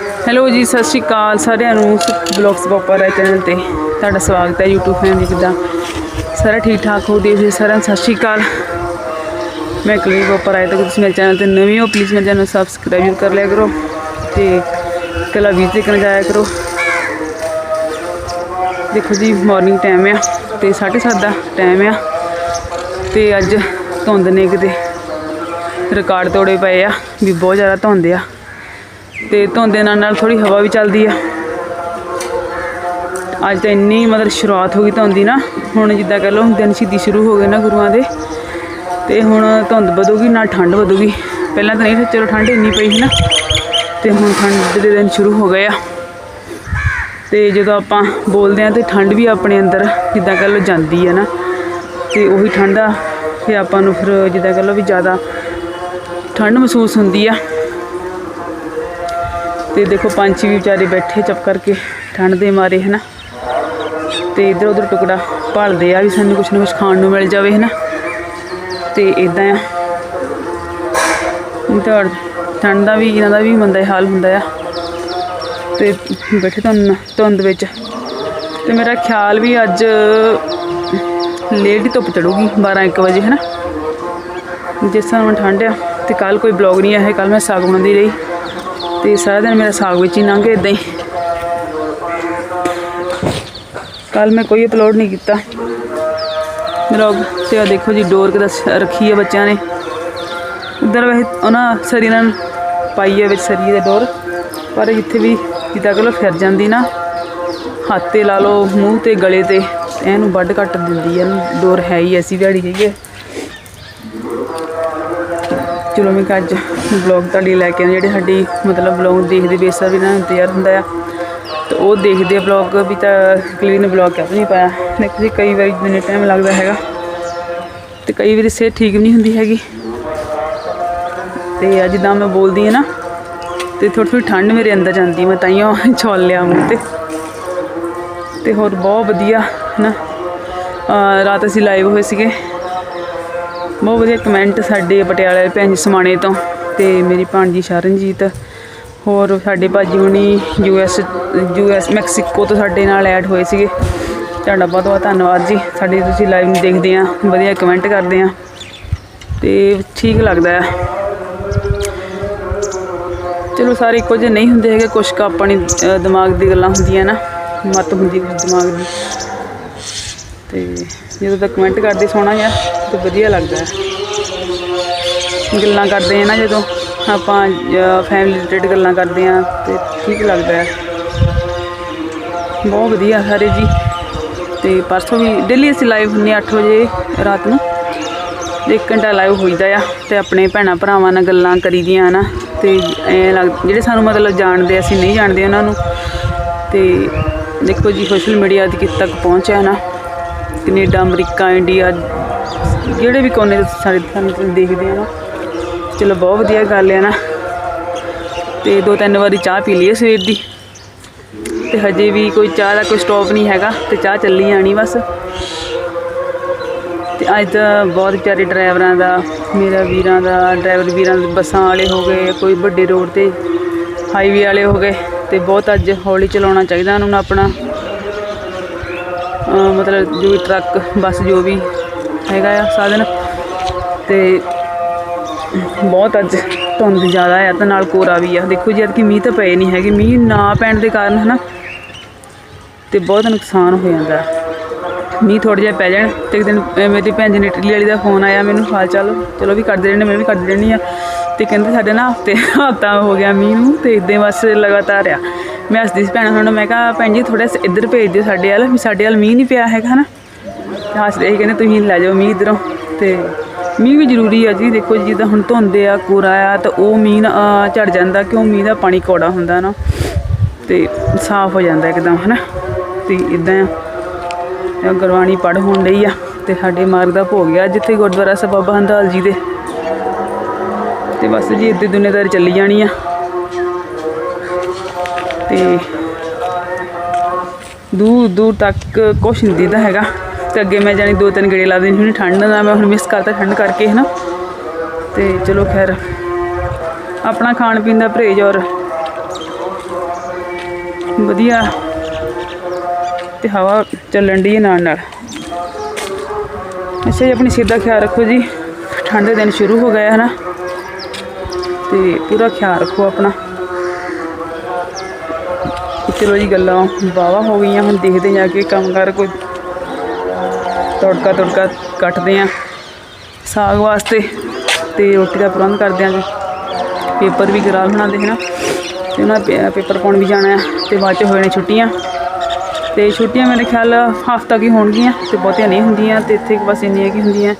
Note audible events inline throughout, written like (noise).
Hello ਜੀ, ਸਤਿ ਸ਼੍ਰੀ ਅਕਾਲ ਸਾਰਿਆਂ ਨੂੰ। ਬਲੌਗਸ ਪਾਪਾ ਰਾਏ ਚੈਨਲ ਤੇ ਤੁਹਾਡਾ ਸਵਾਗਤ ਹੈ YouTube ਫੈਮਿਲੀ ਕਿੱਦਾਂ ਸਾਰਾ ਠੀਕ ਠਾਕ ਹੋ ਜੀ ਸਾਰਿਆਂ ਸਤਿ ਸ਼੍ਰੀ ਅਕਾਲ। ਮੈਂ ਕਲੀਨ ਬੋਪਰ ਰਾਏ ਤੇ ਤੁਸੀਂ ਮੇਰੇ ਚੈਨਲ ਤੇ ਨਵੇਂ ਹੋ ਪਲੀਜ਼ ਮੇਰੇ ਚੈਨਲ ਨੂੰ ਸਬਸਕ੍ਰਾਈਬ ਜ਼ਰੂਰ ਕਰ ਲਿਆ ਕਰੋ ਤੇ ਕਲਾ ਵੀ ਤੇ ਜਾਇਆ ਕਰੋ। ਦੇਖੋ ਜੀ ਮਾਰਨਿੰਗ ਟਾਈਮ ਆ ਤੇ 7:30 ਦਾ ਟਾਈਮ ਆ ਤੇ ਅੱਜ ਧੁੰਦ ਨੇ ਕਿਤੇ। ਰਿਕਾਰਡ ਤੋੜੇ ਪਏ ਆ ਵੀ ਬਹੁਤ ਜ਼ਿਆਦਾ ਧੁੰਦ ਆ। ਤੇ ਧੁੰਦ ਦੇ ਨਾਲ ਨਾਲ ਥੋੜੀ ਹਵਾ ਵੀ ਚੱਲਦੀ ਆ। ਅੱਜ ਤਾਂ ਇੰਨੀ ਮਤਲਬ ਸ਼ੁਰੂਆਤ ਹੋ ਗਈ ਧੁੰਦ ਦੀ ਨਾ। ਹੁਣ ਜਿੱਦਾਂ ਕਹ ਲਓ ਦਿਨ ਸ਼ਹੀਦੀ ਸ਼ੁਰੂ ਹੋ ਗਏ ਨਾ ਗੁਰੂਆਂ ਦੇ। ਤੇ ਹੁਣ ਧੁੰਦ ਵਧੂਗੀ, ਨਾਲ ਠੰਡ ਵਧੂਗੀ। ਪਹਿਲਾਂ ਤਾਂ ਨਹੀਂ ਚਲੋ ਠੰਡ ਇੰਨੀ ਪਈ ਸੀ ਨਾ। ਤੇ ਹੁਣ ਠੰਡ ਦੇ ਦਿਨ ਸ਼ੁਰੂ ਹੋ ਗਏ ਆ। ਤੇ ਜਦੋਂ ਆਪਾਂ ਬੋਲਦੇ ਆ ਤੇ ਠੰਡ ਵੀ ਆਪਣੇ ਅੰਦਰ ਜਿੱਦਾਂ ਕਹ ਲਓ ਜਾਂਦੀ ਹੈ ਨਾ। ਤੇ ਉਹੀ ਠੰਡ ਆ, ਫਿਰ ਆਪਾਂ ਨੂੰ ਫਿਰ ਜਿੱਦਾਂ ਕਹ ਲਓ ਵੀ ਜ਼ਿਆਦਾ ਠੰਡ ਮਹਿਸੂਸ ਹੁੰਦੀ ਆ। ਤੇ ਦੇਖੋ ਪੰਛੀ ਵੀ ਵਿਚਾਰੇ ਬੈਠੇ ਚੁੱਪ ਕਰਕੇ, ਠੰਡ ਦੇ ਮਾਰੇ, ਹਨਾ? ਤੇ ਇਧਰ ਉਧਰ ਟੁਕੜਾ ਭਾਲਦੇ ਆ ਵੀ ਸਾਨੂੰ ਕੁਛ ਨਾ ਕੁਛ ਖਾਣ ਨੂੰ ਮਿਲ ਜਾਵੇ, ਹਨਾ? ਤੇ ਇਦਾਂ ਆ। ਤਾਂ ਠੰਡ ਦਾ ਵੀ, ਇਹਨਾਂ ਦਾ ਵੀ ਮੰਦਾ ਹਾਲ ਹੁੰਦਾ ਆ। ਤੇ ਬੈਠੇ ਧੁੰਦ ਧੁੰਦ ਵਿੱਚ। ਤੇ ਮੇਰਾ ਖਿਆਲ ਵੀ ਅੱਜ ਲੇਟ ਹੀ ਧੁੱਪ ਚੜੂਗੀ 12 1 ਵਜੇ, ਹਨਾ? ਜਿਸ ਤਰ੍ਹਾਂ ਹੁਣ ਠੰਡ ਆ, ਤੇ ਕੱਲ ਕੋਈ ਬਲੌਗ ਨਹੀਂ ਆਇਆ ਕੱਲ ਮੈਂ ਸਾਗ ਬਣਾਉਂਦੀ ਰਹੀ। ਤੇ ਸਾਰਾ ਦਿਨ ਮੇਰਾ ਸਾਗ ਵਿੱਚ ਹੀ ਲੰਘੇ ਗਿਆ ਇਦਾਂ ਹੀ। ਕੱਲ ਮੈਂ ਕੋਈ ਅਪਲੋਡ ਨਹੀਂ ਕੀਤਾ। ਬਲੌਗ ਤੇ ਆ ਦੇਖੋ ਜੀ, ਡੋਰ ਕਿਦਾ ਰੱਖੀ ਹੈ ਬੱਚਿਆਂ ਨੇ। ਉਧਰ ਵੈਸੇ ਉਹਨਾਂ ਸਰੀ ਨਾਲ ਪਾਈ ਹੈ ਵਿੱਚ ਸਰੀ ਦੇ ਡੋਰ, ਪਰ ਜਿੱਥੇ ਵੀ ਜਿੱਦਾਂ ਕਹ ਲਓ ਫਿਰ ਜਾਂਦੀ ਨਾ। ਹੱਥ ਤੇ ਲਾ ਲਓ, ਮੂੰਹ ਤੇ, ਗਲੇ ਤੇ, ਇਹਨੂੰ ਵੱਢ ਕੱਟ ਦਿੰਦੀ ਹੈ ਇਹਨੂੰ। ਡੋਰ ਹੈ ਹੀ ਐਸੀ ਦਿਹਾੜੀ ਹੈਗੀ ਹੈ ਚਲੋ ਮੈਂ ਕਿਹਾ ਅੱਜ ਬਲੌਗ ਤੁਹਾਡੀ ਲੈ ਕੇ ਆਈ ਜਿਹੜੇ ਸਾਡੀ ਮਤਲਬ ਬਲੌਗ ਦੇਖਦੇ ਬੇਸਾ ਵੀ ਨਾ ਇੰਤਜ਼ਾਰ ਹੁੰਦਾ ਆ। ਤੇ ਉਹ ਦੇਖਦੇ ਬਲੌਗ ਵੀ ਤਾਂ ਕਲੀਨ ਬਲੌਗ ਕਿਉਂ ਨਹੀਂ ਪਾਇਆ। ਦੇਖੋ ਜੀ ਕਈ ਵਾਰੀ ਮੈਨੂੰ ਟਾਈਮ ਲੱਗਦਾ ਹੈਗਾ। ਤੇ ਕਈ ਵਾਰੀ ਸਿਹਤ ਠੀਕ ਵੀ ਨਹੀਂ ਹੁੰਦੀ ਹੈਗੀ। ਤੇ ਅੱਜ ਜਿੱਦਾਂ ਮੈਂ ਬੋਲਦੀ ਹਾਂ ਨਾ, ਤੇ ਥੋੜੀ ਥੋੜੀ ਠੰਡ ਮੇਰੇ ਅੰਦਰ ਜਾਂਦੀ ਮੈਂ ਤਾਈਓ (laughs) ਛੋਲ ਲਿਆ ਮੂੰਹ ਤੇ। ਤੇ ਹੋਰ ਬਹੁਤ ਵਧੀਆ ਹੈ ਨਾ ਰਾਤ ਅਸੀਂ ਲਾਈਵ ਹੋਏ ਸੀਗੇ। ਬਹੁਤ ਵਧੀਆ ਕਮੈਂਟ ਸਾਡੇ ਪਟਿਆਲੇ ਭੈਣ ਜੀ ਸਮਾਣੇ ਤੋਂ ਤੇ ਮੇਰੀ ਭਾਣਜੀ ਸ਼ਰਨਜੀਤ ਹੋਰ ਸਾਡੇ ਭਾਜੀ ਹੁਣੀ ਯੂਐਸ ਯੂਐਸ ਮੈਕਸੀਕੋ ਤੋਂ ਸਾਡੇ ਨਾਲ ਐਡ ਹੋਏ ਸੀਗੇ। ਤੁਹਾਡਾ ਬਹੁਤ ਬਹੁਤ ਧੰਨਵਾਦ ਜੀ। ਸਾਡੀ ਤੁਸੀਂ ਲਾਈਵ ਨੂੰ ਦੇਖਦੇ ਆ ਵਧੀਆ ਕਮੈਂਟ ਕਰਦੇ ਆ ਤੇ ਠੀਕ ਲੱਗਦਾ ਆ। ਚਲੋ ਸਾਰੇ ਇੱਕੋ ਜਿਹੇ ਨਹੀਂ ਹੁੰਦੇ ਹੈਗੇ ਕੁਝ ਕ ਆਪਣੀ ਅ, ਦਿਮਾਗ ਦੀ ਗੱਲਾਂ ਹੁੰਦੀਆਂ ਨਾ ਮਤ ਹੁੰਦੀ ਦਿਮਾਗ ਦੀ। ਤੇ ਜਦੋਂ ਤੱਕ ਕਮੈਂਟ ਕਰਦੇ ਸੋਹਣਾ ਜਿਹਾ, ਤੇ ਵਧੀਆ ਲੱਗਦਾ ਹੈ। ਗੱਲਾਂ ਕਰਦੇ ਆ ਨਾ ਜਦੋਂ ਆਪਾਂ ਫੈਮਿਲੀ ਰਿਲੇਟਡ ਗੱਲਾਂ ਕਰਦੇ ਆ ਤੇ ਠੀਕ ਲੱਗਦਾ ਹੈ। ਬਹੁਤ ਵਧੀਆ ਸਾਰੇ ਜੀ। ਤੇ ਪਰਸੋਂ ਵੀ ਡੇਲੀ ਅਸੀਂ ਲਾਈਵ ਹੁੰਨੇ 8 ਵਜੇ ਰਾਤ ਨੂੰ। ਇੱਕ ਘੰਟਾ ਲਾਈਵ ਹੋਈਦਾ ਆ, ਤੇ ਆਪਣੇ ਭੈਣਾਂ ਭਰਾਵਾਂ ਨਾਲ ਗੱਲਾਂ ਕਰੀਦੀਆਂ ਨਾ ਤੇ ਐ ਲੱਗ, ਜਿਹੜੇ ਸਾਨੂੰ ਮਤਲਬ ਜਾਣਦੇ, ਅਸੀਂ ਨਹੀਂ ਜਾਣਦੇ ਉਹਨਾਂ ਨੂੰ। ਤੇ ਦੇਖੋ ਜੀ ਸੋਸ਼ਲ ਮੀਡੀਆ ਦੀ ਕਿੱਥੇ ਤੱਕ ਪਹੁੰਚਿਆ ਨਾ ਕੈਨੇਡਾ, ਅਮਰੀਕਾ, ਇੰਡੀਆ, ਜਿਹੜੇ ਵੀ ਕੋਨੇ ਤੋਂ ਸਾਰੇ ਸਾਨੂੰ ਦੇਖਦੇ ਆ। ਨਾ ਚਲੋ, ਬਹੁਤ ਵਧੀਆ ਗੱਲ ਹੈ ਨਾ। ਤੇ ਦੋ ਤਿੰਨ ਵਾਰੀ ਚਾਹ ਪੀ ਲਈ ਸਵੇਰ ਦੀ। ਤੇ ਹਜੇ ਵੀ ਕੋਈ ਚਾਹ ਦਾ ਕੋਈ ਸਟਾਪ ਨਹੀਂ ਹੈਗਾ ਤੇ ਚਾਹ ਚੱਲੀ ਜਾਣੀ ਬਸ। ਤੇ ਅੱਜ ਤਾਂ ਬਹੁਤ ਵਿਚਾਰੇ ਡਰਾਈਵਰਾਂ ਦਾ, ਮੇਰਾ ਵੀਰਾਂ ਦਾ, ਡਰਾਈਵਰ ਵੀਰਾਂ ਦੇ ਬੱਸਾਂ ਵਾਲੇ ਹੋ ਗਏ, ਕੋਈ ਵੱਡੇ ਰੋਡ ਤੇ ਹਾਈਵੇ ਵਾਲੇ ਹੋ ਗਏ। ਤੇ ਬਹੁਤ ਅੱਜ ਹੌਲੀ ਚਲਾਉਣਾ ਚਾਹੀਦਾ ਉਹਨਾਂ ਨੂੰ ਆਪਣਾ। ਮਤਲਬ ਜੋ ਵੀ ਟਰੱਕ, ਬੱਸ ਜੋ ਵੀ ਹੈਗਾ ਆ ਸਾਧਨ, ਤੇ ਬਹੁਤ ਅੱਜ ਧੁੰਦ ਜ਼ਿਆਦਾ ਆ ਤੇ ਨਾਲ ਕੋਰਾ ਵੀ ਆ। ਦੇਖੋ ਜਦ ਕਿ ਮੀਂਹ ਤਾਂ ਪਏ ਨਹੀਂ ਹੈਗੇ। ਮੀਂਹ ਨਾ ਪੈਣ ਦੇ ਕਾਰਨ ਹਨਾ, ਤੇ ਬਹੁਤ ਨੁਕਸਾਨ ਹੋ ਜਾਂਦਾ। ਮੀਂਹ ਥੋੜਾ ਜਿਹਾ ਪੈ ਜਾਣ, ਤੇ ਇੱਕ ਦਿਨ ਮੇਰੀ ਭੈਣ ਜੀ ਨੇ ਇਟਲੀ ਵਾਲੀ ਦਾ ਫੋਨ ਆਇਆ ਮੈਨੂੰ, ਹਾਲ ਚਾਲ, ਚਲੋ ਵੀ ਕਰਦੇ ਰਹਿੰਦੇ, ਮੈਂ ਵੀ ਕਰਦੀ ਰਹਿੰਦੀ ਆ ਤੇ ਕਹਿੰਦੇ ਸਾਡੇ ਨਾ ਹਫ਼ਤੇ ਹਫਤਾ ਹੋ ਗਿਆ ਮੀਂਹ ਨੂੰ, ਤੇ ਇਦਾਂ ਬਸ ਲਗਾਤਾਰ ਆ। ਮੈਂ ਹੱਸਦੀ ਸੀ ਭੈਣਾਂ ਨੂੰ ਮੈਂ ਕਿਹਾ ਭੈਣ ਜੀ ਥੋੜਾ ਇੱਧਰ ਭੇਜ ਦਿਓ ਸਾਡੇ ਵੱਲ ਵੀ ਸਾਡੇ ਵੱਲ ਮੀਂਹ ਨਹੀਂ ਪਿਆ ਹੈਗਾ ਹਨਾ। ਤੇ ਹੱਸਦੇ ਸੀ ਕਹਿੰਦੇ ਤੁਸੀਂ ਲੈ ਜਾਓ ਮੀਂਹ ਇੱਧਰੋਂ। ਤੇ ਮੀਂਹ ਵੀ ਜ਼ਰੂਰੀ ਆ ਜੀ ਦੇਖੋ ਜੀ ਜਿੱਦਾਂ ਹੁਣ ਧੁੰਦੇ ਆ ਕੋਰਾ ਆ ਤਾਂ ਉਹ ਮੀਂਹ ਨਾ, ਝੜ ਜਾਂਦਾ ਕਿਉਂ ਮੀਂਹ ਦਾ ਪਾਣੀ ਕੌੜਾ ਹੁੰਦਾ ਨਾ। ਤੇ ਸਾਫ਼ ਹੋ ਜਾਂਦਾ ਇੱਕਦਮ ਹਨਾ। ਤੇ ਇਦਾਂ ਆ। ਗੁਰਬਾਣੀ ਪੜ੍ਹ ਹੋਣ ਲਈ ਆ ਤੇ ਸਾਡੇ ਮਾਰਗ ਦਾ ਭੋਗ ਗਿਆ ਜਿੱਥੇ ਗੁਰਦੁਆਰਾ ਸਾਹਿਬ ਬਾਬਾ ਹੰਦਾਲ ਜੀ ਦੇ। ਤੇ ਬਸ ਜੀ ਇੱਦਾਂ ਦੁਨੀਆਦਾਰੀ ਚੱਲੀ ਜਾਣੀ ਆ। ਤੇ ਦੂਰ ਦੂਰ ਤੱਕ ਕੁਛ ਨਹੀਂ ਦਿਖਦਾ ਹੈਗਾ। ਤੇ ਅੱਗੇ ਮੈਂ ਜਾਣੀ ਦੋ ਤਿੰਨ ਗੇੜੇ ਲਾ ਦਿੰਦੀ ਹੁਣ ਠੰਡ ਦਾ ਮੈਂ ਹੁਣ ਮਿਸ ਕਰਤਾ ਠੰਡ ਕਰਕੇ, ਹਨਾ। ਤੇ ਚਲੋ ਖੈਰ, ਆਪਣਾ ਖਾਣ ਪੀਣ ਦਾ ਪਰਹੇਜ਼ ਔਰ ਵਧੀਆ ਤੇ ਹਵਾ ਚੱਲਣ ਦੀ ਨਾਲ ਨਾਲ। ਅੱਛਾ ਜੀ, ਆਪਣੀ ਸਿਹਤ ਦਾ ਖਿਆਲ ਰੱਖੋ ਜੀ। ਠੰਡ ਦੇ ਦਿਨ ਸ਼ੁਰੂ ਹੋ ਗਏ ਹਨਾ। ਤੇ ਪੂਰਾ ਖਿਆਲ ਰੱਖੋ ਆਪਣਾ। ਚਲੋ ਜੀ ਗੱਲਾਂ ਵਾਹਵਾ ਹੋ ਗਈਆਂ, ਹੁਣ ਦੇਖਦੇ ਜਾ ਕੇ ਕੰਮ ਕਰ ਕੋਈ ਤੜਕਾ ਤੜਕਾ ਕੱਟਦੇ ਆ ਸਾਗ ਵਾਸਤੇ ਤੇ ਰੋਟੀ ਦਾ ਪ੍ਰਬੰਧ ਕਰਦੇ ਆ ਜੀ। ਪੇਪਰ ਵੀ ਕਰਾ ਬਣਾਉਂਦੇ ਹੈ ਨਾ, ਤੇ ਉਹਨਾਂ ਪੇ- ਪੇਪਰ ਪਾਉਣ ਵੀ ਜਾਣਾ ਹੈ ਤੇ ਬਾਅਦ ਚ ਹੋਏ ਨੇ ਛੁੱਟੀਆਂ। ਤੇ ਛੁੱਟੀਆਂ ਮੇਰੇ ਖਿਆਲ ਹਫਤਾ ਕੀ ਹੋਣਗੀਆਂ ਤੇ ਬਹੁਤੀਆਂ ਨਹੀਂ ਹੁੰਦੀਆਂ ਤੇ ਇੱਥੇ ਬਸ ਇੰਨੀਆਂ ਕੀ ਹੁੰਦੀਆਂ।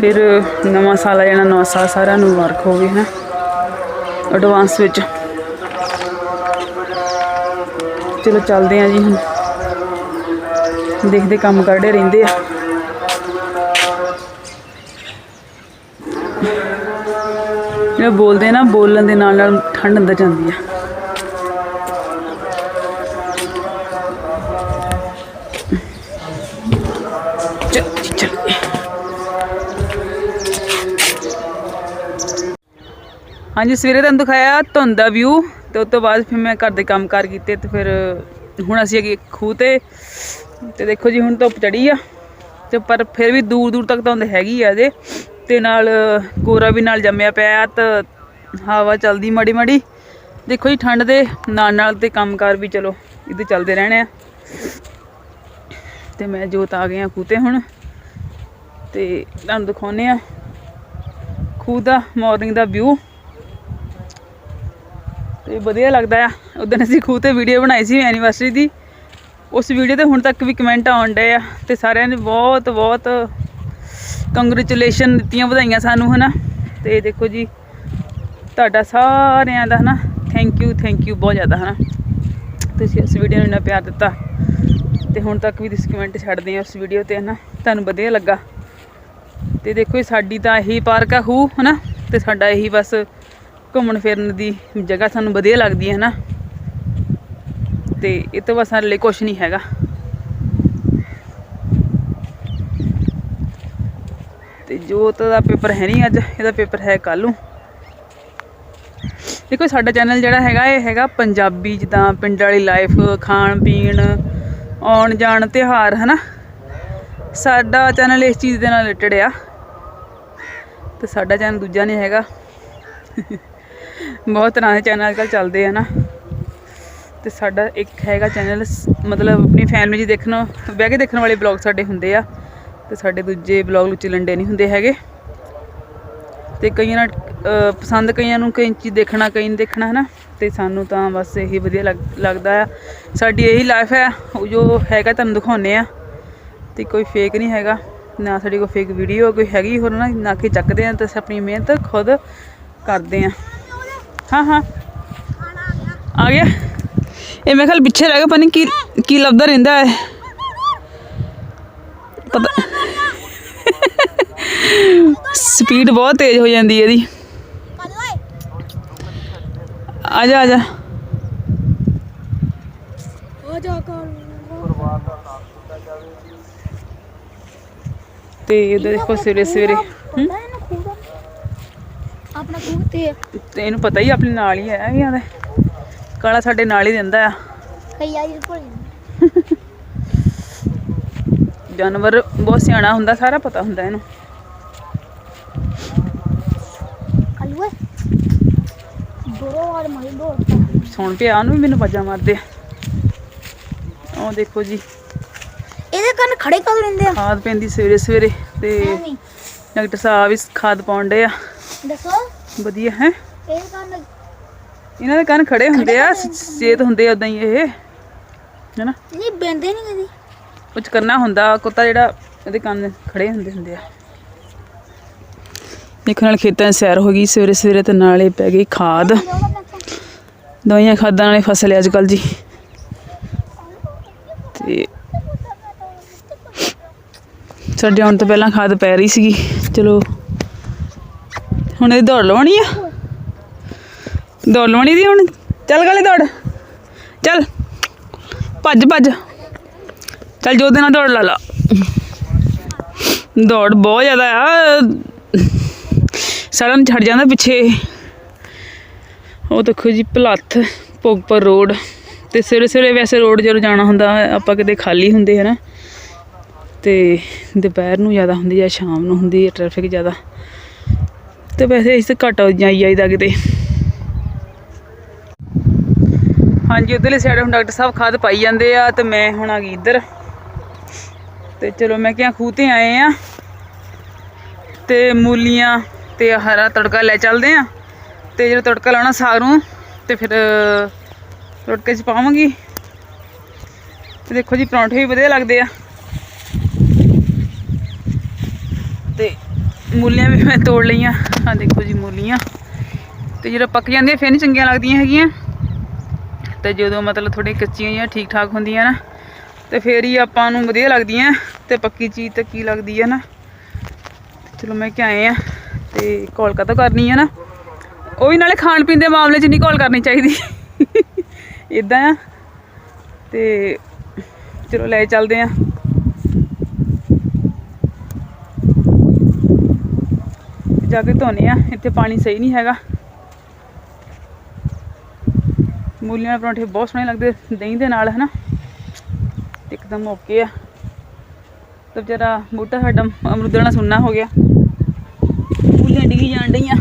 ਫਿਰ ਨਵਾਂ ਸਾਲ ਆ ਜਾਣਾ, ਨਵਾਂ ਸਾਲ ਸਾਰਿਆਂ ਨੂੰ ਮੁਬਾਰਕ ਹੋਵੇ ਹੈ ਨਾ। ਐਡਵਾਂਸ ਵਿੱਚ ਚਲੋ ਚੱਲਦੇ ਆ ਜੀ ਹੁਣ। ਦੇਖਦੇ ਕੰਮ ਕਰਦੇ ਰਹਿੰਦੇ ਆ। ਜਿਹੜਾ ਬੋਲਦੇ ਨਾ, ਬੋਲਣ ਦੇ ਨਾਲ ਨਾਲ ਠੰਡ ਅੰਦਰ ਜਾਂਦੀ ਆ। ਹਾਂਜੀ, ਸਵੇਰੇ ਤੁਹਾਨੂੰ ਦਿਖਾਇਆ ਧੁੰਦ ਦਾ ਵਿਊ ਤੇ ਉਸ ਤੋਂ ਬਾਅਦ ਫਿਰ ਮੈਂ ਘਰ ਦੇ ਕੰਮ ਕਾਰ ਕੀਤੇ ਤੇ ਫਿਰ ਹੁਣ ਅਸੀਂ ਅੱਗੇ ਖੂਹ ਤੇ ਤੇ ਦੇਖੋ ਜੀ, ਹੁਣ ਧੁੱਪ ਚੜੀ ਆ ਤੇ ਪਰ ਫਿਰ ਵੀ ਦੂਰ ਦੂਰ ਤੱਕ ਧੁੰਦ ਹੈਗੀ ਆ ਅਜੇ ਤੇ ਨਾਲ ਕੋਰਾ ਵੀ ਨਾਲ ਜੰਮਿਆ ਪਿਆ ਤਾਂ ਹਵਾ ਚੱਲਦੀ ਮਾੜੀ ਮਾੜੀ। ਦੇਖੋ ਜੀ, ਠੰਡ ਦੇ ਨਾਲ ਨਾਲ ਤੇ ਕੰਮਕਾਰ ਵੀ ਚਲੋ ਇਹਦੇ ਚੱਲਦੇ ਰਹਿਣੇ ਆ। ਤੇ ਮੈਂ ਜੋਤ ਆ ਗਏ ਆ ਖੂਹ ਤੇ ਹੁਣ ਤੇ ਤੁਹਾਨੂੰ ਦਿਖਾਉਨੇ ਆ ਖੂਹ ਦਾ ਮਾਰਨਿੰਗ ਦਾ ਵਿਊ ਤੇ ਵਧੀਆ ਲੱਗਦਾ ਆ। ਉਦੋਂ ਅਸੀਂ ਖੂਹ ਤੇ ਵੀਡੀਓ ਬਣਾਈ ਸੀ ਐਨੀਵਰਸਰੀ ਦੀ। ਉਸ ਵੀਡੀਓ ਤੇ ਹੁਣ ਤੱਕ ਵੀ ਕਮੈਂਟ ਆਉਣ ਡਏ ਆ ਤੇ ਸਾਰਿਆਂ ਨੇ ਬਹੁਤ ਬਹੁਤ ਕੰਗ੍ਰੈਚੁਲੇਸ਼ਨ ਦਿੱਤੀਆਂ, ਵਧਾਈਆਂ ਸਾਨੂੰ, ਹਨਾ। ਤੇ ਦੇਖੋ ਜੀ, ਤੁਹਾਡਾ ਸਾਰਿਆਂ ਦਾ, ਹਨਾ। ਥੈਂਕ ਯੂ ਥੈਂਕ ਯੂ ਬਹੁਤ ਜ਼ਿਆਦਾ, ਹਨਾ। ਤੁਸੀਂ ਇਸ ਵੀਡੀਓ ਨੂੰ ਇੰਨਾ ਪਿਆਰ ਦਿੱਤਾ। ਤੇ ਹੁਣ ਤੱਕ ਵੀ ਤੁਸੀਂ ਕਮੈਂਟ ਛੱਡਦੇ ਆ ਉਸ ਵੀਡੀਓ ਤੇ, ਹਨਾ। ਤੁਹਾਨੂੰ ਵਧੀਆ ਲੱਗਾ। ਤੇ ਦੇਖੋ ਇਹ ਸਾਡੀ ਤਾਂ ਇਹੀ ਪਾਰਕ ਆ ਹੂ ਹਨਾ। ਤੇ ਸਾਡਾ ਇਹੀ ਬਸ ਘੁੰਮਣ ਫਿਰਨ ਦੀ ਜਗ੍ਹਾ ਸਾਨੂੰ ਵਧੀਆ ਲੱਗਦੀ ਹੈ ਨਾ। ਤੇ ਇਹ ਤੋਂ ਬਸ ਸਾਡੇ ਲਈ ਕੁਝ ਨਹੀਂ ਹੈਗਾ। ਤੇ ਜੋਤ ਦਾ ਪੇਪਰ ਹੈ ਨਹੀਂ ਅੱਜ, ਇਹਦਾ ਪੇਪਰ ਹੈ ਕੱਲ ਨੂੰ। ਦੇਖੋ ਸਾਡਾ ਚੈਨਲ ਜਿਹੜਾ ਹੈਗਾ, ਇਹ ਹੈਗਾ ਪੰਜਾਬੀ ਜਿੱਦਾਂ ਪਿੰਡ ਵਾਲੀ ਲਾਈਫ ਖਾਣ ਪੀਣ, ਆਉਣ ਜਾਣ ਤਿਉਹਾਰ, ਹਨਾ। ਸਾਡਾ ਚੈਨਲ ਇਸ ਚੀਜ਼ ਦੇ ਨਾਲ ਰਿਲੇਟਡ ਆ। ਤੇ ਸਾਡਾ ਚੈਨਲ ਦੂਜਾ ਨਹੀਂ ਹੈਗਾ। ਬਹੁਤ ਤਰ੍ਹਾਂ ਦੇ ਚੈਨਲ ਅੱਜਕੱਲ ਚੱਲਦੇ ਆ ਨਾ। ਤੇ ਸਾਡਾ ਇੱਕ ਹੈਗਾ ਚੈਨਲ ਮਤਲਬ ਆਪਣੀ ਫੈਮਿਲੀ 'ਚ ਦੇਖਣ ਬਹਿ ਕੇ ਦੇਖਣ ਵਾਲੇ ਬਲੌਗ ਸਾਡੇ ਹੁੰਦੇ ਆ। ਤੇ ਸਾਡੇ ਦੂਜੇ ਬਲੌਗ ਲੁੱਚੇ ਲੰਡੇ ਨਹੀਂ ਹੁੰਦੇ ਹੈਗੇ। ਤੇ ਕਈਆਂ ਨਾਲ ਪਸੰਦ ਕਈਆਂ ਨੂੰ ਕਈ ਚੀਜ਼ ਦੇਖਣਾ, ਕਈ ਨਹੀਂ ਦੇਖਣਾ, ਹਨਾ। ਤੇ ਸਾਨੂੰ ਤਾਂ ਬਸ ਇਹੀ ਵਧੀਆ ਲੱਗ- ਲੱਗਦਾ ਆ। ਸਾਡੀ ਇਹੀ ਲਾਈਫ ਹੈ ਉਹ ਜੋ ਹੈਗਾ ਤੁਹਾਨੂੰ ਦਿਖਾਉਨੇ ਆ। ਤੇ ਕੋਈ ਫੇਕ ਨਹੀਂ ਹੈਗਾ, ਨਾ ਸਾਡੀ ਕੋਈ ਫੇਕ ਵੀਡੀਓ ਕੋਈ ਹੈਗੀ ਹੋਰ ਨਾ ਨਾ ਕਿ ਚੱਕਦੇ ਆ, ਤੇ ਅਸੀਂ ਆਪਣੀ ਮਿਹਨਤ ਖੁਦ ਕਰਦੇ ਆ। ਹਾਂ ਹਾਂ। ਆ ਗਿਆ। ਇਹ ਮੇਰੇ ਖਿਆਲ ਪਿੱਛੇ ਰਹਿ ਗਿਆ ਪਤਾ ਨਹੀਂ ਕੀ ਕੀ ਲੱਭਦਾ ਰਹਿੰਦਾ ਹੈ। ਪਤਾ ਸਪੀਡ ਬਹੁਤ ਤੇਜ਼ ਹੋ ਜਾਂਦੀ ਹੈ ਇਹਦੀ। ਆ ਜਾ ਆ ਜਾ। ਤੇ ਇਹਦੇ ਦੇਖੋ ਸਵੇਰੇ ਸਵੇਰੇ ਹੂੰ? ਆਪਣਾ ਖੂਹ ਤੇ ਤੇ ਇਹਨੂੰ ਪਤਾ ਹੀ ਆਪਣੇ ਨਾਲ ਹੀ ਹੈ ਇਹਨਾਂ ਦੇ ਕਾਲਾ ਸਾਡੇ ਨਾਲ ਹੀ ਰਹਿੰਦਾ ਆ। ਕਈ ਆਈ ਭੁੱਲ। ਜਾਂਦੇ ਜਾਨਵਰ ਬਹੁਤ ਸਿਆਣਾ ਹੁੰਦਾ ਸਾਰਾ ਪਤਾ ਹੁੰਦਾ ਇਹਨੂੰ। ਹਲਵੇ ਦੋ ਵਾਰ ਮਾਰੀ ਦੋ ਸੁਣ ਪਿਆ ਉਹਨੂੰ ਵੀ ਮੈਨੂੰ ਵਾਜਾਂ ਮਾਰਦੇ ਉਹ ਦੇਖੋ ਜੀ। ਇਹਦੇ ਕੰਨ ਖੜੇ ਕਰ ਲੈਂਦੇ ਆ? ਖਾਦ ਪੈਂਦੀ ਸਵੇਰੇ ਸਵੇਰੇ ਤੇ ਡਾਕਟਰ ਸਾਹਿਬ ਵੀ ਖਾਦ ਪਾਉਣ ਡੇ ਆ। ਦੱਸੋ। ਵਧੀਆ ਹੈ? ਕੰਨ ਇਹਨਾਂ ਦੇ ਕੰਨ ਖੜੇ ਹੁੰਦੇ ਆ ਸੇਤ ਹੁੰਦੇ ਆ ਉਦਾਂ ਹੀ ਇਹ। ਹੈਨਾ? ਨਹੀਂ ਬੈਂਦੇ ਨਹੀਂ ਕਦੀ। ਕੁਝ ਕਰਨਾ ਹੁੰਦਾ ਕੁੱਤਾ ਜਿਹੜਾ ਇਹਦੇ ਕੰਨ ਖੜੇ ਹੁੰਦੇ ਹੁੰਦੇ ਆ। ਦੇਖਣ ਨਾਲ ਖੇਤਾਂ 'ਚ ਸੈਰ ਹੋ ਗਈ ਸਵੇਰੇ ਸਵੇਰੇ ਤੇ ਨਾਲੇ ਪੈ ਗਈ ਖਾਦ। ਦਵਾਈਆਂ ਖਾਦਾਂ ਨਾਲੇ ਫਸਲ ਅੱਜ ਕੱਲ ਜੀ। ਤੇ ਸਾਡੇ ਆਉਣ ਤੋਂ ਪਹਿਲਾਂ ਖਾਦ ਪੈ ਰਹੀ ਸੀਗੀ ਚਲੋ ਹੁਣ ਇਹ ਦੌੜ ਲਵਾਉਣੀ ਆ? ਦੌੜ ਲਵਾਉਣੀ ਦੀ ਹੁਣ? ਚੱਲ ਗਲੇ ਦੌੜ। ਚੱਲ। ਭੱਜ ਭੱਜ। ਚੱਲ ਜੋ ਨਾਲ ਦੌੜ ਲਾ ਲਾ। ਦੌੜ ਬਹੁਤ ਜ਼ਿਆਦਾ ਆ। ਸਾਰਿਆਂ ਨੂੰ ਛੱਡ ਜਾਂਦਾ ਪਿੱਛੇ। ਉਹ ਦੇਖੋ ਜੀ ਭਲੱਥ ਭੋਗਪੁਰ ਰੋਡ। ਤੇ ਸਵੇਰੇ ਸਵੇਰੇ ਵੈਸੇ ਰੋਡ ਜਦੋਂ ਜਾਣਾ ਹੁੰਦਾ, ਆਪਾਂ ਕਿਤੇ ਖਾਲੀ ਹੁੰਦੇ ਹੈ ਨਾ ਤੇ ਦੁਪਹਿਰ ਨੂੰ ਜ਼ਿਆਦਾ ਹੁੰਦੀ ਜਾਂ ਸ਼ਾਮ ਨੂੰ ਹੁੰਦੀ ਹੈ ਟ੍ਰੈਫਿਕ ਜ਼ਿਆਦਾ। ਤੇ ਵੈਸੇ ਇਸ ਘੱਟ ਜਾਈ ਜਾਈਦਾ ਕਿਤੇ। ਹਾਂਜੀ, ਉਧਰਲੇ ਸਾਈਡ ਹੁਣ ਡਾਕਟਰ ਸਾਹਿਬ ਖਾਦ ਪਾਈ ਜਾਂਦੇ ਆ ਤੇ ਮੈਂ ਹੁਣ ਆ ਗਈ ਇੱਧਰ। ਤੇ ਚਲੋ ਮੈਂ ਕਿਹਾ ਖੂਹ ਤੇ ਆਏ ਆ। ਤੇ ਮੂਲੀਆਂ ਤੇ ਹਰਾ ਤੜਕਾ ਲੈ ਚੱਲਦੇ ਆ। ਤੇ ਜਦੋਂ ਤੜਕਾ ਲਾਉਣਾ ਸਾਗ ਨੂੰ, ਤੇ ਫਿਰ ਤੜਕੇ 'ਚ ਪਾਵਾਂਗੀ। ਤੇ ਦੇਖੋ ਜੀ ਪਰੌਂਠੇ ਵੀ ਵਧੀਆ ਲੱਗਦੇ ਆ। ਤੇ ਮੂਲੀਆਂ ਵੀ ਮੈਂ ਤੋੜ ਲਈਆਂ। ਆ ਦੇਖੋ ਜੀ ਮੂਲੀਆਂ। ਤੇ ਜਦੋਂ ਪੱਕ ਜਾਂਦੀਆਂ, ਫਿਰ ਨਹੀਂ ਚੰਗੀਆਂ ਲੱਗਦੀਆਂ ਹੈਗੀਆਂ। ਤੇ ਜਦੋਂ ਮਤਲਬ ਥੋੜੀ ਕੱਚੀਆਂ ਜਾਂ ਠੀਕ ਠਾਕ ਹੁੰਦੀਆਂ ਨਾ, ਤੇ ਫੇਰ ਹੀ ਆਪਾਂ ਨੂੰ ਵਧੀਆ ਲੱਗਦੀਆਂ। ਤੇ ਪੱਕੀ ਚੀਜ਼ ਤੇ ਕੀ ਲੱਗਦੀ ਹੈ ਨਾ। ਚਲੋ ਮੈਂ ਕਿ ਆਏ ਆ, ਤੇ ਕਾਲ ਕਦੋਂ ਕਰਨੀ ਹੈ ਨਾ। ਉਹ ਵੀ ਨਾਲੇ ਖਾਣ ਪੀਣ ਦੇ ਮਾਮਲੇ 'ਚ ਨਹੀਂ ਕੋਲ ਕਰਨੀ ਚਾਹੀਦੀ। (laughs) ਇਦਾਂ ਆ। ਤੇ ਚਲੋ ਲੈ ਚੱਲਦੇ ਆ। ਜਾ ਕੇ ਧੋਨੇ ਆ, ਇੱਥੇ ਪਾਣੀ ਸਹੀ ਨਹੀਂ ਹੈਗਾ। ਮੂਲੀਆਂ ਦੇ ਪਰੌਂਠੇ ਬਹੁਤ ਸੋਹਣੇ ਲੱਗਦੇ, ਦਹੀਂ ਦੇ ਨਾਲ, ਹਨਾ? ਇੱਕਦਮ ਓਕੇ ਆ। ਤੇ ਜਰਾ ਬੂਟਾ ਸਾਡਾ ਅਮਰੂਦ ਨਾਲ ਸੁੰਨਾ ਹੋ ਗਿਆ। ਮੂਲੀਆਂ ਡਿੱਗੀ ਜਾਣ ਡਈਆਂ।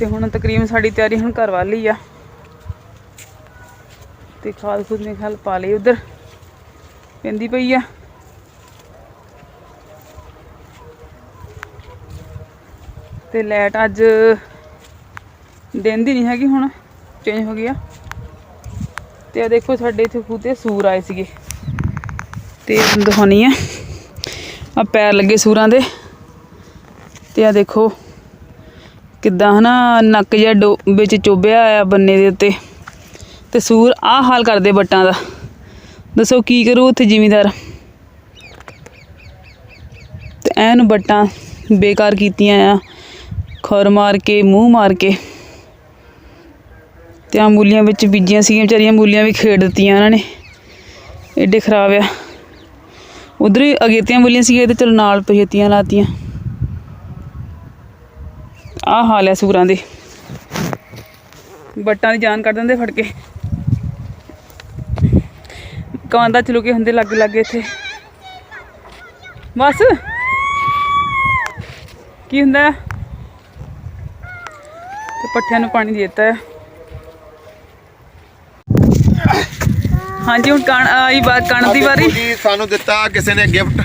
ਤੇ ਹੁਣ ਤਕਰੀਬਨ ਸਾਡੀ ਤਿਆਰੀ ਹੁਣ ਘਰ ਵੱਲ ਹੀ ਆ। ਤੇ ਖਾਦ ਖੁਦ ਨੇ ਖਲ ਪਾ ਲਈ ਉਧਰ। ਪੈਂਦੀ ਪਈ ਆ। ਤੇ ਲਾਈਟ ਅੱਜ ਦਿਨ ਦੀ ਨਹੀਂ ਹੈਗੀ ਹੁਣ ਚੇਂਜ ਹੋ ਗਈ ਆ। ਤੇ ਆ ਦੇਖੋ ਸਾਡੇ ਇੱਥੇ ਖੂਹ ਤੇ ਸੂਰ ਆਏ ਸੀਗੇ। ਤੇ ਦਿਖਾਉਣੀ ਆ। ਆ ਪੈਰ ਲੱਗੇ ਸੂਰਾਂ ਦੇ। ਤੇ ਆ ਦੇਖੋ ਕਿੱਦਾਂ ਹਨਾ, ਨੱਕ ਜਿਹਾ ਡੋ, ਵਿੱਚ ਚੁੱਭਿਆ ਆ ਬੰਨੇ ਦੇ ਉੱਤੇ। ਤੇ ਸੂਰ ਆ ਹਾਲ ਕਰਦੇ ਬੱਟਾਂ ਦਾ। ਦੱਸੋ ਕੀ ਕਰੂ ਉੱਥੇ ਜ਼ਿਮੀਦਾਰ? ਤੇ ਐਨ ਬੱਟਾਂ ਬੇਕਾਰ ਕੀਤੀਆਂ ਆ। ਖੁਰ ਮਾਰ ਕੇ, ਮੂੰਹ ਮਾਰ ਕੇ। ਤੇ ਆ ਮੂਲੀਆਂ ਵਿੱਚ ਬੀਜੀਆਂ ਸੀਗੀਆਂ, ਵਿਚਾਰੀਆਂ ਮੂਲੀਆਂ ਵੀ ਖੇਡ ਦਿੱਤੀਆਂ ਇਹਨਾਂ ਨੇ। ਏਡੇ ਖਰਾਬ ਆ। ਉਧਰ ਹੀ ਅਗੇਤੀਆਂ ਮੂਲੀਆਂ ਸੀਗੀਆਂ ਤੇ ਚਲੋ ਨਾਲ ਪਛੇਤੀਆਂ ਲਾਤੀਆਂ। ਆ ਹਾਲ ਹੈ ਸੂਰਾਂ ਦੇ। ਬੱਟਾਂ ਦੀ ਜਾਨ ਕੱਢ ਦਿੰਦੇ ਫੜ ਕੇ। ਕਾਂਦਾ ਚਲੁਕੇ ਹੁੰਦੇ ਲੱਗ ਲੱਗੇ ਇੱਥੇ। ਬਸ। ਕੀ ਹੁੰਦਾ? ਪੱਠਿਆਂ ਨੂੰ ਪਾਣੀ ਦਿੱਤਾ ਹੈ। ਹਾਂਜੀ ਹੁਣ ਕਣ ਆਈ ਬਾਤ ਕਣ ਦੀ ਵਾਰੀ। ਜੀ ਸਾਨੂੰ ਦਿੱਤਾ ਕਿਸੇ ਨੇ ਗਿਫਟ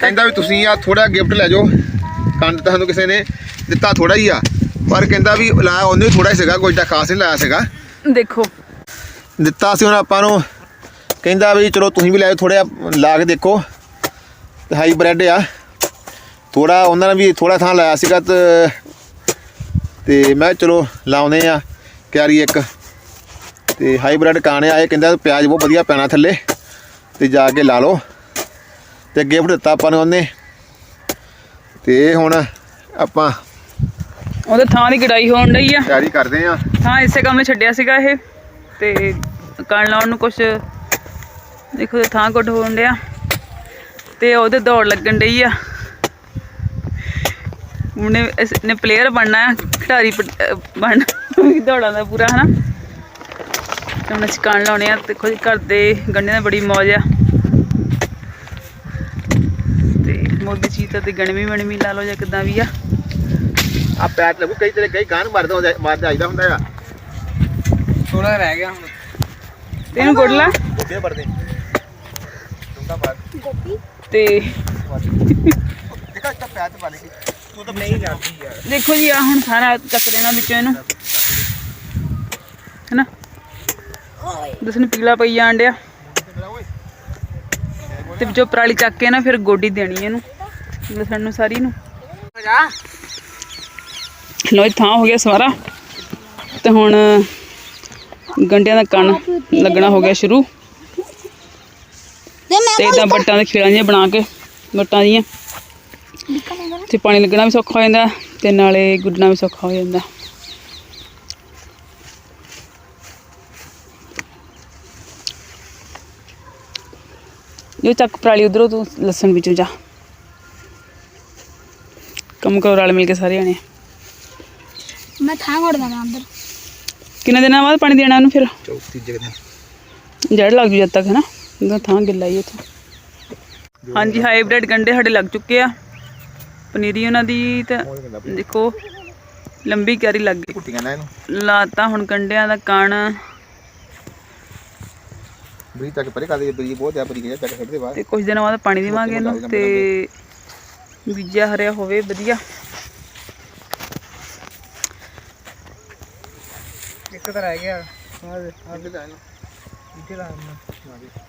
ਕਹਿੰਦਾ ਵੀ ਤੁਸੀਂ ਆ ਥੋੜਾ ਗਿਫਟ ਲੈ ਜਾਓ। ਕੰਨ ਤੁਹਾਨੂੰ ਕਿਸੇ ਨੇ ਦਿੱਤਾ ਥੋੜਾ ਹੀ ਆ। ਪਰ ਕਹਿੰਦਾ ਵੀ ਲਾਇਆ ਉਹਨੇ ਥੋੜਾ ਹੀ ਸੀਗਾ ਕੋਈ ਤਾਂ ਖਾਸ ਨਹੀਂ ਲਾਇਆ ਸੀਗਾ। ਦੇਖੋ। ਦਿੱਤਾ ਸੀ ਉਹਨਾਂ ਆਪਾਂ ਨੂੰ। ਕਹਿੰਦਾ ਵੀ ਚਲੋ ਤੁਸੀਂ ਵੀ ਲੈ ਜਾਓ ਥੋੜਾ ਲਾ ਕੇ ਦੇਖੋ। ਹਾਈ ਬ੍ਰੈਡ ਆ। ਥੋੜਾ ਉਹਨਾਂ ਨੇ ਵੀ ਥੋੜਾ ਥਾਂ ਲਾਇਆ ਸੀਗਾ ਤੇ ਤੇ ਮੈਂ ਚਲੋ ਲਾਉਨੇ ਆ ਕਿਆਰੀ ਇੱਕ। ਤੇ ਹਾਈ ਬ੍ਰੈਡ ਕਾਣੇ ਆਏ ਕਹਿੰਦਾ ਪਿਆਜ਼ ਬਹੁਤ ਵਧੀਆ ਪੈਣਾ ਥੱਲੇ। ਤੇ ਜਾ ਕੇ ਲਾ ਲਓ। ਤੇ ਗਿਫਟ ਦਿੱਤਾ ਆਪਾਂ ਨੂੰ ਉਹਨੇ। ਤੇ ਹੁਣ ਆਪਾਂ ਉਹਦੇ ਥਾਂ ਦੀ ਗੜਾਈ ਹੋਣ ਡਈ ਆ। ਤਿਆਰੀ ਕਰਦੇ ਆ ਥਾਂ ਇਸੇ ਕੰਮ ਨੂੰ ਛੱਡਿਆ ਸੀਗਾ ਇਹ। ਤੇ ਕਣ ਲਾਉਣ ਨੂੰ ਕੁਛ ਦੇਖੋ ਥਾਂ ਕੁੱਟ ਹੋਣ ਡਿਆ। ਤੇ ਉਹਦੇ ਦੌੜ ਲੱਗਣ ਡਈ ਆ। ਉਹਨੇ ਇਸ ਨੇ ਪਲੇਅਰ ਬਣਨਾ ਅਹ ਬਣਨਾ ਦੌੜਾਂ ਦਾ ਪੂਰਾ ਹਨਾ? ਹੁਣ ਅਸੀਂ ਕਣ ਲਾਉਣੇ ਆ। ਦੇਖੋ ਜੀ ਘਰ ਦੇ ਗੰਢੇ ਦਾ ਬੜੀ ਮੌਜ ਆ। ਤੇ ਮੋਦੀ ਚੀਜ਼ ਤਾਂ ਤੇ ਗਣਵੀਂ ਵਣਵੀਂ ਲਾ ਲਓ ਜਾਂ ਕਿਦਾਂ ਵੀ ਆ। ਆ ਪੈਰ ਲੱਗੂ ਕਈ ਤੇਰੇ ਕਈ ਗਾਂ ਨੂੰ ਮਾਰਦਾ ਹੁੰਦਾ ਮਾਰਦਾ ਆਈਦਾ ਹੁੰਦਾ ਆ। ਥੋੜਾ ਰਹਿ ਗਿਆ ਹੁਣ। ਤੇ ਇਹਨੂੰ ਗੁੱਡ ਲਾ। ਗੋਡੇ ਵਰਦੇ ਤੁੰਦਾ ਮਾਰ। ਗੋਪੀ ਤੇ ਦੇਖਾ ਇੱਥੇ ਪੈਰ ਤੇ ਪਾ ਲੈ ਤੂੰ ਤਾਂ ਨਹੀਂ। ਜਾਂਦੀ ਯਾਰ। ਦੇਖੋ ਜੀ ਆ ਹੁਣ ਸਾਰਾ ਚੱਕ ਦੇਣਾ ਵਿੱਚੋਂ ਇਹਨੂੰ। ਹੈਨਾ? ਦਸਨ ਪੀਲਾ ਪਈ ਜਾਣ ਡਿਆ। ਤੇ ਵਿੱਚੋਂ ਪਰਾਲੀ ਚੱਕ ਕੇ ਨਾ ਫਿਰ ਗੋਡੀ ਦੇਣੀ ਇਹਨੂੰ। ਲਸਣ ਨੂੰ ਸਾਰੀ ਨੂੰ। ਲੋ ਥਾਂ ਹੋ ਗਿਆ ਸਾਰਾ। ਤੇ ਹੁਣ ਗੰਡਿਆਂ ਦਾ ਕਣ ਲੱਗਣਾ ਹੋ ਗਿਆ ਸ਼ੁਰੂ। ਤੇ ਮੈਂ ਤੇ ਇਦਾਂ ਬੱਟਾਂ ਦੇ ਖੇੜਾਂ ਜਿਹੀਆਂ ਬਣਾ ਕੇ ਬੱਟਾਂ ਦੀਆਂ। ਤੇ ਪਾਣੀ ਲੱਗਣਾ ਵੀ ਸੌਖਾ ਹੋ ਜਾਂਦਾ ਤੇ ਨਾਲੇ ਗੁੱਡਣਾ ਵੀ ਸੌਖਾ ਹੋ ਜਾਂਦਾ। ਜੋ ਚੱਕ ਪਰਾਲੀ ਉਧਰੋਂ ਤੂੰ ਲਸਣ ਵਿੱਚੋਂ ਜਾ। ਕੰਮ ਕਰੋ ਰਲ ਮਿਲ ਕੇ ਸਾਰੇ ਜਾਣੇ ਮੈਂ ਥਾਂ ਘੜ ਦਾਂ ਅੰਦਰ। ਕਿੰਨੇ ਦਿਨਾਂ ਬਾਅਦ ਪਾਣੀ ਦੇਣਾ ਉਹਨੂੰ ਫਿਰ? ਚੌਥੀ ਦਿਨ। ਜੜ ਲੱਗ ਜੂ ਜਦ ਤੱਕ ਹੈ ਨਾ ਉਹਦਾ ਥਾਂ ਗਿੱਲਾ ਹੀ ਉੱਥੇ ਹਾਂਜੀ ਹਾਈਬ੍ਰਿਡ ਗੰਡੇ ਸਾਡੇ ਲੱਗ ਚੁੱਕੇ ਆ। ਪਨੀਰੀ ਉਹਨਾਂ ਦੀ ਤਾਂ ਦੇਖੋ ਲੰਬੀ ਕਿਆਰੀ ਲੱਗ ਗਈ। ਕੁੱਟੀਆਂ ਨਾ ਇਹਨੂੰ। ਲਾਤਾ ਹੁਣ ਗੰਡਿਆਂ ਦਾ ਕਣ। ਬਰੀ ਤੱਕ ਪਰੇ ਕਰਦੇ ਬਰੀ ਬਹੁਤ ਆ ਬਰੀ ਗਿਆ ਤੱਕ ਛੱਡਦੇ ਬਾਅਦ। ਤੇ ਕੁਝ ਦਿਨਾਂ ਬਾਅਦ ਪਾਣੀ ਦੇਵਾਂਗੇ ਇਹਨੂੰ ਤੇ ਬੀਜਿਆ ਹਰਿਆ ਹੋਵੇ ਵਧੀਆ। ਇੱਕ ਤਾਂ ਰਹਿ ਗਿਆ ਆ ਦੇ ਆ ਦੇ ਇੱਥੇ ਲਾ ਦਿੰਦਾ